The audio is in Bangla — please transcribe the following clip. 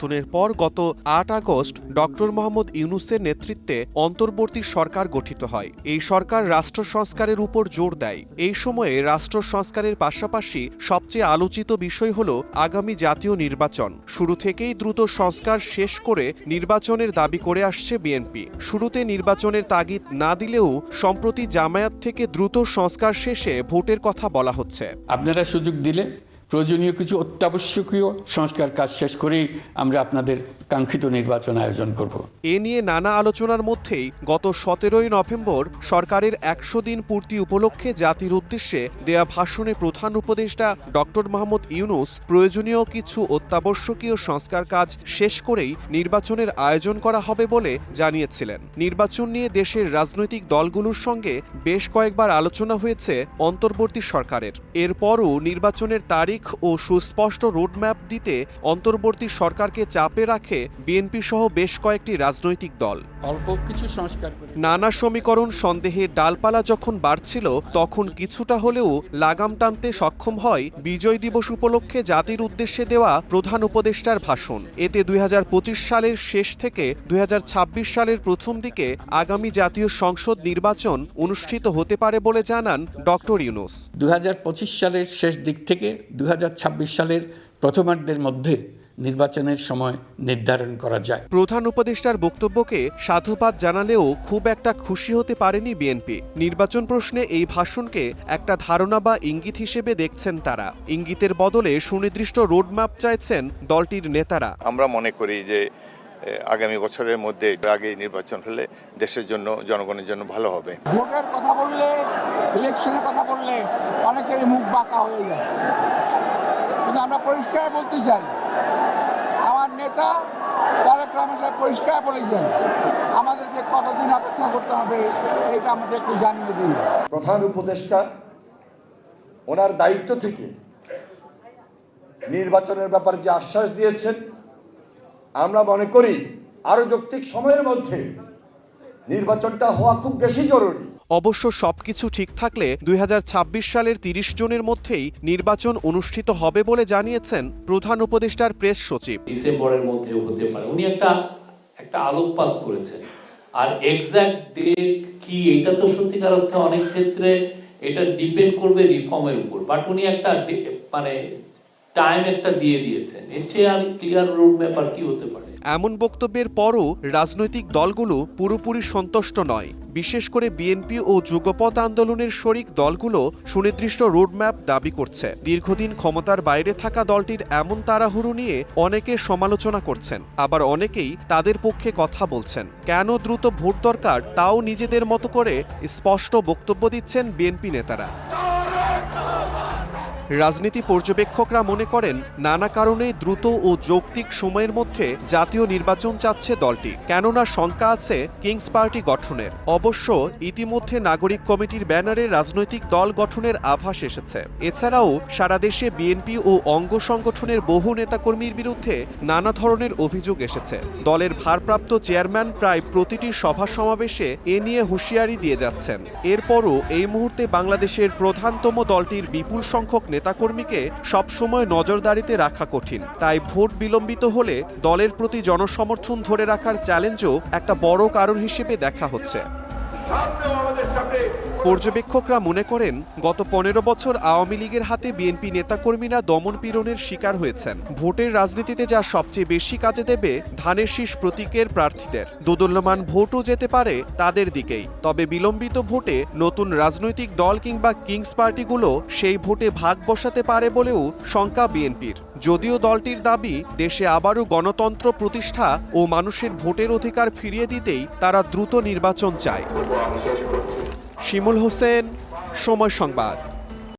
পতনের পর গত আট আগস্ট ডক্টর মোহাম্মদ ইউনুসের নেতৃত্বে অন্তর্বর্তী সরকার গঠিত হয়। এই সরকার রাষ্ট্র সংস্কারের উপর জোর দেয়। এই সময়ে রাষ্ট্র সংস্কারের পাশাপাশি সবচেয়ে আলোচিত বিষয় হল আগামী জাতীয় নির্বাচন। শুরু থেকেই দ্রুত সংস্কার শেষ করে নির্বাচনের দাবি করে আসছে বিএনপি। শুরুতে নির্বাচনের তাগিদ না দিলেও সম্প্রতি জামায়াত থেকে দ্রুত সংস্কার শেষে ভোটের কথা বলা হচ্ছে। আপনারা সুযোগ দিলে প্রয়োজনীয় কিছু অত্যাবশ্যকীয় সংস্কার কাজ শেষ করেই আমরা আপনাদের কাঙ্ক্ষিত নির্বাচন আয়োজন করব। এ নিয়ে নানা আলোচনার মধ্যেই গত সতেরোই নভেম্বর সরকারের একশো দিন পূর্তি উপলক্ষে জাতির উদ্দেশ্যে দেয়া ভাষণে প্রধান উপদেষ্টা ডক্টর মোহাম্মদ ইউনুস প্রয়োজনীয় কিছু অত্যাবশ্যকীয় সংস্কার কাজ শেষ করেই নির্বাচনের আয়োজন করা হবে বলে জানিয়েছিলেন। নির্বাচন নিয়ে দেশের রাজনৈতিক দলগুলোর সঙ্গে বেশ কয়েকবার আলোচনা হয়েছে অন্তর্বর্তী সরকারের। এরপরও নির্বাচনের তারিখ ও সুস্পষ্ট রোডম্যাপ দিতে অন্তর্বর্তী সরকারকে চাপে রাখে বিএনপি সহ বেশ কয়েকটি রাজনৈতিক দল। অল্প কিছু সংস্কার নানা সমীকরণ সন্দেহে ডালপালা যখন বাড়ছিল তখন কিছুটা হলেও লাগাম টানতে সক্ষম হয় বিজয় দিবস উপলক্ষে জাতির উদ্দেশ্যে দেওয়া প্রধান উপদেষ্টার ভাষণ। এতে দুই হাজার পঁচিশ সালের শেষ থেকে দুই হাজার ছাব্বিশ সালের প্রথম দিকে আগামী জাতীয় সংসদ নির্বাচন অনুষ্ঠিত হতে পারে বলে জানান ডক্টর ইউনুস। দুই হাজার পঁচিশ সালের শেষ দিক থেকে দু সালের প্রথমার্ধের মধ্যে নির্বাচনের সময় নির্ধারণ করা যায়। প্রধান উপদেষ্টার বক্তব্যকে সাধুবাদ জানালেও খুব একটা খুশি হতে পারেনি বিএনপি। নির্বাচন প্রশ্নে এই ভাষণকে একটা ধারণা বা ইঙ্গিত হিসেবে দেখছেন তারা। ইঙ্গিতের বদলে সুনির্দিষ্ট রোডম্যাপ চাইছেন দলটির নেতারা। আমরা মনে করি যে আগামী বছরের মধ্যে আগেই নির্বাচন হলে দেশের জন্য জনগণের জন্য ভালো হবে। ভোটের কথা বললে ইলেকশনের কথা বললে অনেকেরই মুখ বাঁকা হয়ে যায়। আমরা পরিষ্কার বলতে চাই। আমার নেতা তারেক রহমান সাহেব পরিষ্কার বলেছেন আমাদেরকে কতদিন অপেক্ষা করতে হবে এটা আমাদের একটু জানিয়ে দিন। প্রধান উপদেষ্টা, ওনার দায়িত্ব থেকে নির্বাচনের ব্যাপারে যে আশ্বাস দিয়েছেন, আমরা মনে করি আরও যৌক্তিক সময়ের মধ্যে নির্বাচনটা হওয়া খুব বেশি জরুরি। অবশ্য সবকিছু ঠিক থাকলে দুই হাজার ছাব্বিশ সালের তিরিশ জনের মধ্যেই নির্বাচন অনুষ্ঠিত হবে বলে জানিয়েছেন প্রধান উপদেষ্টার প্রেস সচিব। ডিসেম্বরের মধ্যে হতে পারে। উনি একটা একটা আলোকপাত করেছেন। আর এক্সাক্ট ডেট কি, এটা তো সত্যিকার অর্থে অনেক ক্ষেত্রে এটা ডিপেন্ড করবে রিফর্মের উপর। বাট উনি একটা মানে টাইম একটা দিয়ে দিয়েছেন। এর চেয়ে আর ক্লিয়ার কি হতে পারে? এমন বক্তব্যের পরও রাজনৈতিক দলগুলো পুরোপুরি সন্তুষ্ট নয়। বিশেষ করে বিএনপি ও যুগপথ আন্দোলনের শরিক দলগুলো সুনির্দিষ্ট রোডম্যাপ দাবি করছে। দীর্ঘদিন ক্ষমতার বাইরে থাকা দলটির এমন তাড়াহুড়ো নিয়ে অনেকে সমালোচনা করছেন। আবার অনেকেই তাদের পক্ষে কথা বলছেন। কেন দ্রুত ভোট দরকার তাও নিজেদের মতো করে স্পষ্ট বক্তব্য দিচ্ছেন বিএনপি নেতারা। রাজনীতি পর্যবেক্ষকরা মনে করেন, নানা কারণে দ্রুত ও যৌক্তিক সময়ের মধ্যে জাতীয় নির্বাচন চাচ্ছে দলটি। কেননা শঙ্কা আছে কিংস পার্টি গঠনের। অবশ্য ইতিমধ্যে নাগরিক কমিটির ব্যানারে রাজনৈতিক দল গঠনের আভাস এসেছে। এছাড়াও সারা দেশে বিএনপি ও অঙ্গ সংগঠনের বহু নেতাকর্মীর বিরুদ্ধে নানা ধরনের অভিযোগ এসেছে। দলের ভারপ্রাপ্ত চেয়ারম্যান প্রায় প্রতিটি সভা সমাবেশে এ নিয়ে হুঁশিয়ারি দিয়ে যাচ্ছেন। এরপরও এই মুহূর্তে বাংলাদেশের প্রধানতম দলটির বিপুল সংখ্যক নেতাকর্মীকে সবসময় নজরদারিতে রাখা কঠিন। তাই ভোট বিলম্বিত হলে দলের প্রতি জনসমর্থন ধরে রাখার চ্যালেঞ্জও একটা বড় কারণ হিসেবে দেখা হচ্ছে। পর্যবেক্ষকরা মনে করেন, গত পনেরো বছর আওয়ামী লীগের হাতে বিএনপি নেতাকর্মীরা দমন পীড়নের শিকার হয়েছেন। ভোটের রাজনীতিতে যা সবচেয়ে বেশি কাজে দেবে, ধানের শীষ প্রতীকের প্রার্থীদের। দোদুল্যমান ভোটও যেতে পারে তাদের দিকেই। তবে বিলম্বিত ভোটে নতুন রাজনৈতিক দল কিংবা কিংস পার্টিগুলো সেই ভোটে ভাগ বসাতে পারে বলেও শঙ্কা বিএনপির। যদিও দলটির দাবি, দেশে আবারও গণতন্ত্র প্রতিষ্ঠা ও মানুষের ভোটের অধিকার ফিরিয়ে দিতেই তারা দ্রুত নির্বাচন চায়। শিমুল হোসেন সময় সংবাদ।